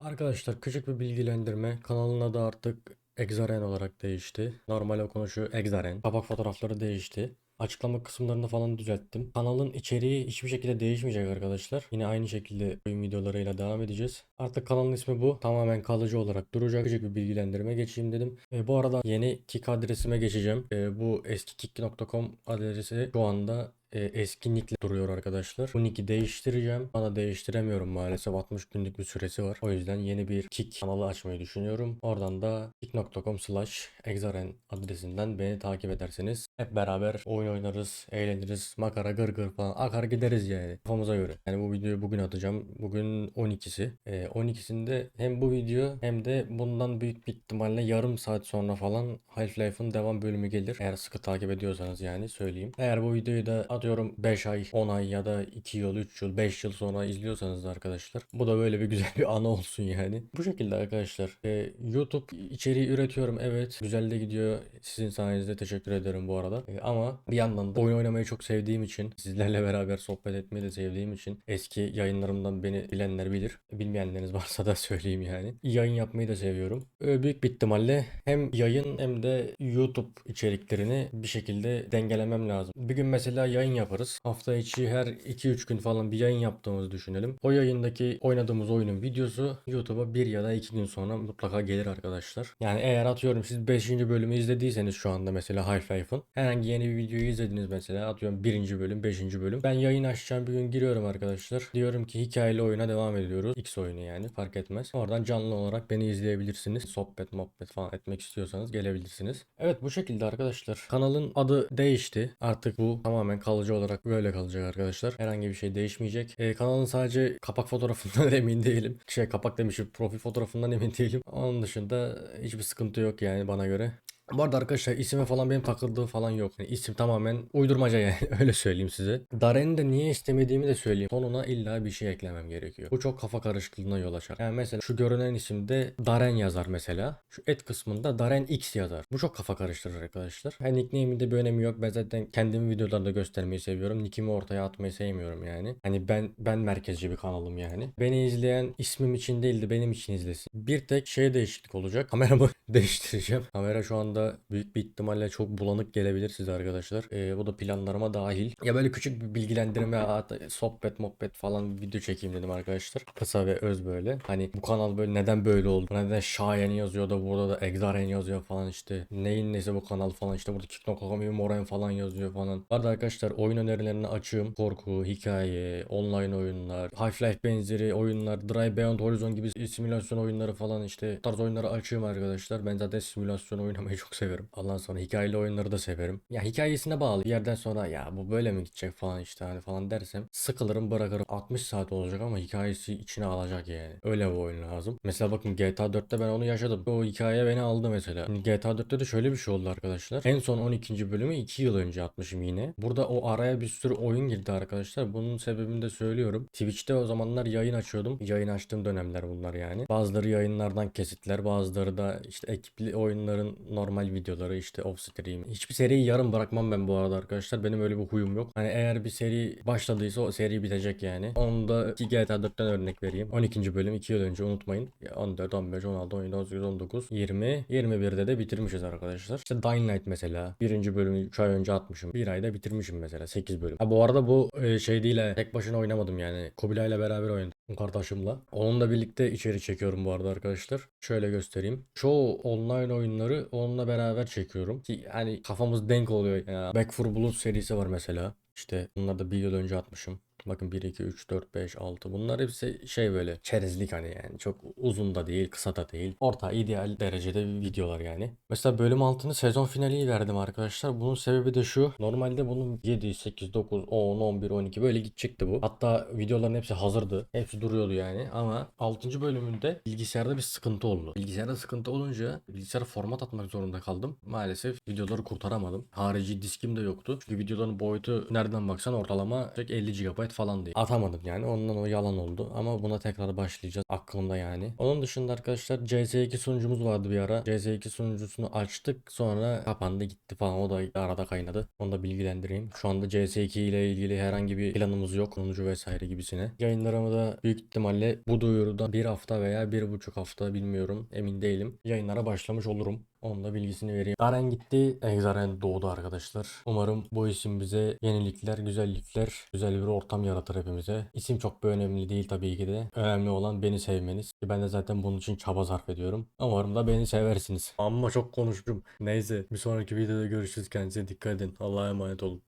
Arkadaşlar küçük bir bilgilendirme. Kanalın adı artık Exaren olarak değişti. Normal okunuşu Exaren. Kapak fotoğrafları değişti. Açıklama kısımlarını falan düzelttim. Kanalın içeriği hiçbir şekilde değişmeyecek arkadaşlar. Yine aynı şekilde oyun videolarıyla devam edeceğiz. Artık kanalın ismi bu. Tamamen kalıcı olarak duracak. Küçük bir bilgilendirme geçeyim dedim. E, bu arada yeni Kik adresime geçeceğim. E, bu eski kik.com adresi şu anda e, eski nickle duruyor arkadaşlar. Nick'i değiştireceğim. Bana değiştiremiyorum maalesef 60 günlük bir süresi var. O yüzden yeni bir kick kanalı açmayı düşünüyorum. Oradan da kick.com slash exaren adresinden beni takip ederseniz hep beraber oyun oynarız, eğleniriz, makara gır falan akar gideriz yani kafamıza göre. Yani bu videoyu bugün atacağım. Bugün 12'si. E, 12'sinde hem bu video hem de bundan büyük bir ihtimalle yarım saat sonra falan Half-Life'ın devam bölümü gelir. Eğer sıkı takip ediyorsanız yani söyleyeyim. Eğer bu videoyu da atıyorum 5 ay, 10 ay ya da 2 yıl, 3 yıl, 5 yıl sonra izliyorsanız da arkadaşlar bu da böyle bir güzel bir anı olsun yani. Bu şekilde arkadaşlar. e, YouTube içeriği üretiyorum evet. Güzel de gidiyor. Sizin sayenizde teşekkür ederim bu arada. E, ama bir yandan da oyun oynamayı çok sevdiğim için, sizlerle beraber sohbet etmeyi de sevdiğim için eski yayınlarımdan beni bilenler bilir. Bilmeyenleriniz varsa da söyleyeyim yani. Yayın yapmayı da seviyorum. E, büyük bir ihtimalle hem yayın hem de YouTube içeriklerini bir şekilde dengelemem lazım. Bir gün mesela yayın yaparız. Hafta içi her 2-3 gün falan bir yayın yaptığımızı düşünelim. O yayındaki oynadığımız oyunun videosu YouTube'a bir ya da iki gün sonra mutlaka gelir arkadaşlar. Yani eğer atıyorum siz 5. bölümü izlediyseniz şu anda mesela Half-Life'ın herhangi yeni bir videoyu izlediniz mesela atıyorum 1. bölüm 5. bölüm. Ben yayın açacağım bir gün giriyorum arkadaşlar. Diyorum ki hikayeli oyuna devam ediyoruz. X oyunu yani fark etmez. Oradan canlı olarak beni izleyebilirsiniz. Sohbet muhabbet falan etmek istiyorsanız gelebilirsiniz. Evet bu şekilde arkadaşlar. Kanalın adı değişti. Artık bu tamamen kalıcı olarak böyle kalacak arkadaşlar. Herhangi bir şey değişmeyecek. Ee, kanalın sadece kapak fotoğrafından emin değilim. Şey kapak demişim profil fotoğrafından emin değilim. Onun dışında hiçbir sıkıntı yok yani bana göre. Bu arada arkadaşlar isime falan benim takıldığı falan yok. Yani isim tamamen uydurmaca yani öyle söyleyeyim size. Daren'i de niye istemediğimi de söyleyeyim. Sonuna illa bir şey eklemem gerekiyor. Bu çok kafa karışıklığına yol açar. Yani mesela şu görünen isimde Daren yazar mesela. Şu et kısmında Daren X yazar. Bu çok kafa karıştırır arkadaşlar. Yani nickname'in de bir önemi yok. Ben zaten kendim videolarında göstermeyi seviyorum. Nickimi ortaya atmayı sevmiyorum yani. Hani ben ben merkezci bir kanalım yani. Beni izleyen ismim için değil de benim için izlesin. Bir tek şey değişiklik olacak. Kameramı değiştireceğim. Kamera şu anda büyük bir ihtimalle çok bulanık gelebilir size arkadaşlar. Ee, bu da planlarıma dahil. Ya böyle küçük bir bilgilendirme, sohbet, muhabbet falan bir video çekeyim dedim arkadaşlar. Kısa ve öz böyle. Hani bu kanal böyle neden böyle oldu? Neden Şayen yazıyor da burada da Exaren yazıyor falan işte. Neyin nesi bu kanal falan işte burada Kick.com Moren falan yazıyor falan. Bu arada arkadaşlar oyun önerilerini açığım. Korku, hikaye, online oyunlar, Half-Life benzeri oyunlar, Drive Beyond Horizon gibi simülasyon oyunları falan işte bu tarz oyunları açığım arkadaşlar. Ben zaten simülasyon oynamayı çok severim. Ondan sonra hikayeli oyunları da severim. Ya hikayesine bağlı. Bir yerden sonra ya bu böyle mi gidecek falan işte hani falan dersem sıkılırım bırakırım. 60 saat olacak ama hikayesi içine alacak yani. Öyle bir oyun lazım. Mesela bakın GTA 4'te ben onu yaşadım. O hikaye beni aldı mesela. Şimdi GTA 4'te de şöyle bir şey oldu arkadaşlar. En son 12. bölümü 2 yıl önce atmışım yine. Burada o araya bir sürü oyun girdi arkadaşlar. Bunun sebebini de söylüyorum. Twitch'te o zamanlar yayın açıyordum. Yayın açtığım dönemler bunlar yani. Bazıları yayınlardan kesitler, bazıları da işte ekipli oyunların normal videoları işte off stream. Hiçbir seriyi yarım bırakmam ben bu arada arkadaşlar. Benim öyle bir huyum yok. Hani eğer bir seri başladıysa o seri bitecek yani. Onu da ki GTA 4'ten örnek vereyim. 12. bölüm 2 yıl önce unutmayın. Ya 14, 15, 16, 17, 18, 19, 20, 21'de de bitirmişiz arkadaşlar. İşte Dying Light mesela. Birinci bölümü 3 ay önce atmışım. Bir ayda bitirmişim mesela 8 bölüm. Ha bu arada bu e, şey değil ha, tek başına oynamadım yani. Kubilay'la beraber oynadım kardeşimle. Onunla birlikte içeri çekiyorum bu arada arkadaşlar. Şöyle göstereyim. Çoğu online oyunları onunla beraber çekiyorum. Ki hani kafamız denk oluyor ya. Back 4 Blood serisi var mesela. İşte bunları da bir yıl önce atmışım. Bakın 1, 2, 3, 4, 5, 6 bunlar hepsi şey böyle çerezlik hani yani çok uzun da değil kısa da değil orta ideal derecede videolar yani. Mesela bölüm altını sezon finali verdim arkadaşlar bunun sebebi de şu normalde bunun 7, 8, 9, 10, 11, 12 böyle gidecekti bu. Hatta videoların hepsi hazırdı hepsi duruyordu yani ama 6. bölümünde bilgisayarda bir sıkıntı oldu. Bilgisayarda sıkıntı olunca bilgisayara format atmak zorunda kaldım. Maalesef videoları kurtaramadım. Harici diskim de yoktu. Çünkü videoların boyutu nereden baksan ortalama 50 GB falan diye. Atamadım yani ondan o yalan oldu ama buna tekrar başlayacağız aklımda yani. Onun dışında arkadaşlar CS2 sunucumuz vardı bir ara. CS2 sunucusunu açtık sonra kapandı gitti falan o da arada kaynadı. Onu da bilgilendireyim. Şu anda CS2 ile ilgili herhangi bir planımız yok. Sunucu vesaire gibisine. Yayınlarımı da büyük ihtimalle bu duyuruda bir hafta veya bir buçuk hafta bilmiyorum emin değilim. Yayınlara başlamış olurum. Onun da bilgisini vereyim. Garen gitti, Exaren doğdu arkadaşlar. Umarım bu isim bize yenilikler, güzellikler, güzel bir ortam yaratır hepimize. İsim çok bir önemli değil tabii ki de. Önemli olan beni sevmeniz. Ben de zaten bunun için çaba sarf ediyorum. Umarım da beni seversiniz. Amma çok konuştum. Neyse bir sonraki videoda görüşürüz. Kendinize dikkat edin. Allah'a emanet olun.